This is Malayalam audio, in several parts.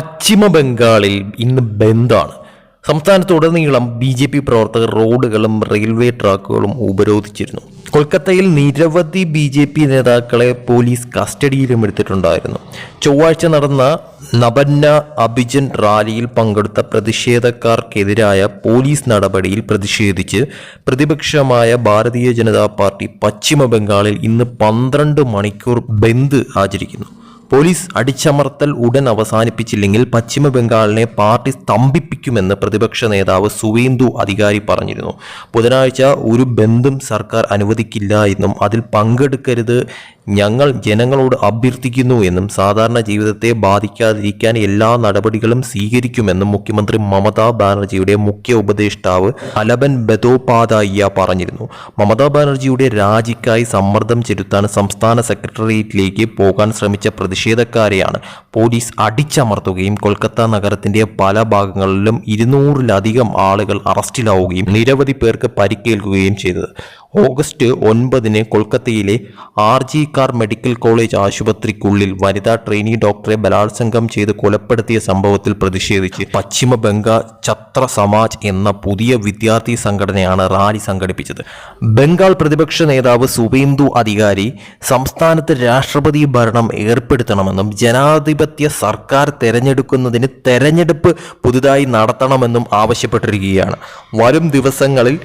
പശ്ചിമ ബംഗാളിൽ ഇന്ന് ബന്ദാണ്. സംസ്ഥാനത്തുടനീളം ബി ജെ പി പ്രവർത്തകർ റോഡുകളും റെയിൽവേ ട്രാക്കുകളും ഉപരോധിച്ചിരുന്നു. കൊൽക്കത്തയിൽ നിരവധി ബി ജെ പി നേതാക്കളെ പോലീസ് കസ്റ്റഡിയിലും എടുത്തിട്ടുണ്ടായിരുന്നു. ചൊവ്വാഴ്ച നടന്ന നബന്ന അഭിജൻ റാലിയിൽ പങ്കെടുത്ത പ്രതിഷേധക്കാർക്കെതിരായ പോലീസ് നടപടിയിൽ പ്രതിഷേധിച്ച് പ്രതിപക്ഷമായ ഭാരതീയ ജനതാ പാർട്ടി പശ്ചിമ ബംഗാളിൽ ഇന്ന് പന്ത്രണ്ട് മണിക്കൂർ ബന്ദ് ആചരിക്കുന്നു. പോലീസ് അടിച്ചമർത്തൽ ഉടൻ അവസാനിപ്പിച്ചില്ലെങ്കിൽ പശ്ചിമ ബംഗാളിനെ പാർട്ടി സ്തംഭിപ്പിക്കുമെന്ന് പ്രതിപക്ഷ നേതാവ് സുവേന്ദു അധികാരി പറഞ്ഞിരുന്നു. ബുധനാഴ്ച ഒരു ബന്ധും സർക്കാർ അനുവദിക്കില്ല എന്നും അതിൽ പങ്കെടുക്കരുത് ഞങ്ങൾ ജനങ്ങളോട് അഭ്യർത്ഥിക്കുന്നു എന്നും സാധാരണ ജീവിതത്തെ ബാധിക്കാതിരിക്കാൻ എല്ലാ നടപടികളും സ്വീകരിക്കുമെന്നും മുഖ്യമന്ത്രി മമതാ ബാനർജിയുടെ മുഖ്യ ഉപദേഷ്ടാവ് അലബൻ ബദോപാധ്യായ പറഞ്ഞിരുന്നു. മമതാ ബാനർജിയുടെ രാജിക്കായി സമ്മർദ്ദം ചെലുത്താൻ സംസ്ഥാന സെക്രട്ടേറിയറ്റിലേക്ക് പോകാൻ ശ്രമിച്ച പ്രതിഷേധക്കാരെയാണ് പോലീസ് അടിച്ചമർത്തുകയും കൊൽക്കത്ത നഗരത്തിന്റെ പല ഭാഗങ്ങളിലും ഇരുന്നൂറിലധികം ആളുകൾ അറസ്റ്റിലാവുകയും നിരവധി പേർക്ക് പരിക്കേൽക്കുകയും ചെയ്തത്. ഓഗസ്റ്റ് ഒൻപതിന് കൊൽക്കത്തയിലെ R G Kar medical college ആശുപത്രിക്കുള്ളിൽ വനിതാ ട്രെയിനി ഡോക്ടറെ ബലാത്സംഗം ചെയ്ത് കൊലപ്പെടുത്തിയ സംഭവത്തിൽ പ്രതിഷേധിച്ച് പശ്ചിമ ബംഗാൾ ഛത്ര സമാജ് എന്ന പുതിയ വിദ്യാർത്ഥി സംഘടനയാണ് റാലി സംഘടിപ്പിച്ചത്. ബംഗാൾ പ്രതിപക്ഷ നേതാവ് സുവേന്ദു അധികാരി സംസ്ഥാനത്ത് രാഷ്ട്രപതി ഭരണം ഏർപ്പെടുത്തണമെന്നും ജനാധിപത്യ സർക്കാർ തെരഞ്ഞെടുക്കുന്നതിന് തെരഞ്ഞെടുപ്പ് പുതുതായി നടത്തണമെന്നും ആവശ്യപ്പെട്ടിരിക്കുകയാണ്. വരും ദിവസങ്ങളിൽ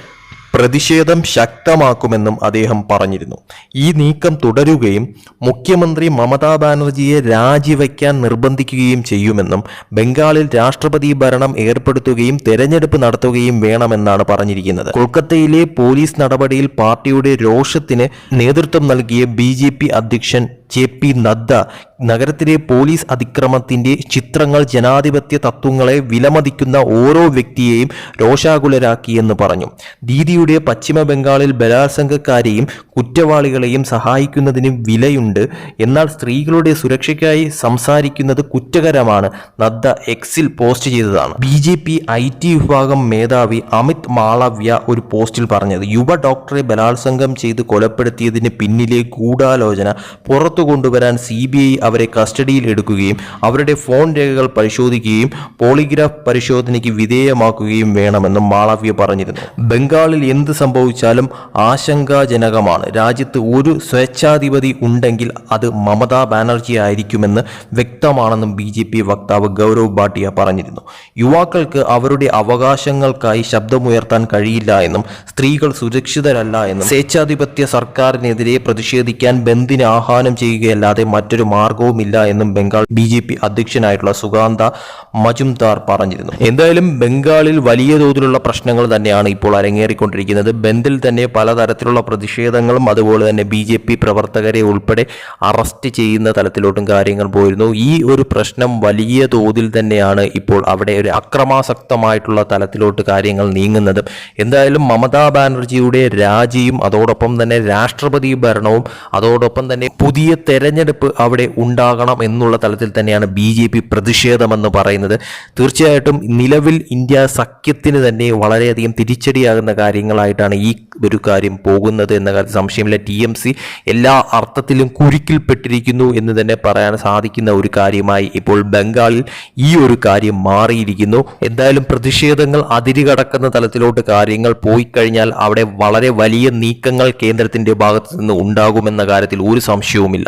പ്രതിഷേധം ശക്തമാക്കുമെന്നും അദ്ദേഹം പറഞ്ഞിരുന്നു. ഈ നീക്കം തുടരുകയും മുഖ്യമന്ത്രി മമതാ ബാനർജിയെ രാജിവെക്കാൻ നിർബന്ധിക്കുകയും ചെയ്യുമെന്നും ബംഗാളിൽ രാഷ്ട്രപതി ഭരണം ഏർപ്പെടുത്തുകയും തെരഞ്ഞെടുപ്പ് നടത്തുകയും വേണമെന്നാണ് പറഞ്ഞിരിക്കുന്നത്. കൊൽക്കത്തയിലെ പോലീസ് നടപടിയിൽ പാർട്ടിയുടെ രോഷത്തിന് നേതൃത്വം നൽകിയ ബി അധ്യക്ഷൻ ജെ പി നദ്ദ നഗരത്തിലെ പോലീസ് അതിക്രമത്തിന്റെ ചിത്രങ്ങൾ ജനാധിപത്യ തത്വങ്ങളെ വിലമതിക്കുന്ന ഓരോ വ്യക്തിയെയും രോഷാകുലരാക്കിയെന്ന് പറഞ്ഞു. ദീദിയുടെ പശ്ചിമ ബംഗാളിൽ ബലാത്സംഗക്കാരെയും കുറ്റവാളികളെയും സഹായിക്കുന്നതിന് വിലയുണ്ട്. എന്നാൽ സ്ത്രീകളുടെ സുരക്ഷയ്ക്കായി സംസാരിക്കുന്നത് കുറ്റകരമാണ്. നദ്ദ എക്സിൽ പോസ്റ്റ് ചെയ്തതാണ്. B J P I T വിഭാഗം മേധാവി അമിത് മാളവ്യ ഒരു പോസ്റ്റിൽ പറഞ്ഞത് യുവ ഡോക്ടറെ ബലാത്സംഗം ചെയ്ത് കൊലപ്പെടുത്തിയതിന് പിന്നിലെ ഗൂഢാലോചന പുറത്തു കൊണ്ടുവരാൻ സി ബി ഐ അവരെ കസ്റ്റഡിയിൽ എടുക്കുകയും അവരുടെ ഫോൺ രേഖകൾ പരിശോധിക്കുകയും പോളിഗ്രാഫ് പരിശോധനയ്ക്ക് വിധേയമാക്കുകയും വേണമെന്നും മാളവ്യ പറഞ്ഞിരുന്നു. ബംഗാളിൽ എന്ത് സംഭവിച്ചാലും ആശങ്കാജനകമാണ്. രാജ്യത്ത് ഒരു സ്വേച്ഛാധിപതി ഉണ്ടെങ്കിൽ അത് മമതാ ബാനർജി ആയിരിക്കുമെന്ന് വ്യക്തമാണെന്നും ബി ജെ പി വക്താവ് ഗൗരവ് ഭാട്ടിയ പറഞ്ഞിരുന്നു. യുവാക്കൾക്ക് അവരുടെ അവകാശങ്ങൾക്കായി ശബ്ദമുയർത്താൻ കഴിയില്ല എന്നും സ്ത്രീകൾ സുരക്ഷിതരല്ല എന്നും സ്വേച്ഛാധിപത്യ സർക്കാരിനെതിരെ പ്രതിഷേധിക്കാൻ ബന്ദിന് ആഹ്വാനം ചെയ്യുകയല്ലാതെ മറ്റൊരു മാർഗവുമില്ല എന്നും ബംഗാൾ ബി ജെ പി അധ്യക്ഷനായിട്ടുള്ള സുഗാന്ത മജുംദാർ പറഞ്ഞിരുന്നു. എന്തായാലും ബംഗാളിൽ വലിയ തോതിലുള്ള പ്രശ്നങ്ങൾ തന്നെയാണ് ഇപ്പോൾ അരങ്ങേറിക്കൊണ്ടിരിക്കുന്നത്. ബന്ദിൽ തന്നെ പലതരത്തിലുള്ള പ്രതിഷേധങ്ങളും അതുപോലെ തന്നെ ബി ജെ പി പ്രവർത്തകരെ ഉൾപ്പെടെ അറസ്റ്റ് ചെയ്യുന്ന തലത്തിലോട്ടും കാര്യങ്ങൾ പോയിരുന്നു. ഈ ഒരു പ്രശ്നം വലിയ തോതിൽ തന്നെയാണ് ഇപ്പോൾ അവിടെ ഒരു അക്രമാസക്തമായിട്ടുള്ള തലത്തിലോട്ട് കാര്യങ്ങൾ നീങ്ങുന്നത്. എന്തായാലും മമതാ ബാനർജിയുടെ രാജിയും അതോടൊപ്പം തന്നെ രാഷ്ട്രപതി ഭരണവും അതോടൊപ്പം തന്നെ പുതിയ തെരഞ്ഞെടുപ്പ് അവിടെ ഉണ്ടാകണം എന്നുള്ള തലത്തിൽ തന്നെയാണ് ബി ജെ പി പ്രതിഷേധമെന്ന് പറയുന്നത്. തീർച്ചയായിട്ടും നിലവിൽ ഇന്ത്യ സഖ്യത്തിന് തന്നെ വളരെയധികം തിരിച്ചടിയാകുന്ന കാര്യങ്ങളായിട്ടാണ് ഈ ഒരു കാര്യം പോകുന്നത് എന്ന സംശയമില്ല. ടി എം സി എല്ലാ അർത്ഥത്തിലും കുരുക്കിൽപ്പെട്ടിരിക്കുന്നു എന്ന് തന്നെ പറയാൻ സാധിക്കുന്ന ഒരു കാര്യമായി ഇപ്പോൾ ബംഗാളിൽ ഈ ഒരു കാര്യം മാറിയിരിക്കുന്നു. എന്തായാലും പ്രതിഷേധങ്ങൾ അതിരുകടക്കുന്ന തലത്തിലോട്ട് കാര്യങ്ങൾ പോയി കഴിഞ്ഞാൽ അവിടെ വളരെ വലിയ നീക്കങ്ങൾ കേന്ദ്രത്തിന്റെ ഭാഗത്തു നിന്ന് ഉണ്ടാകുമെന്ന കാര്യത്തിൽ ഒരു സംശയവുമില്ല.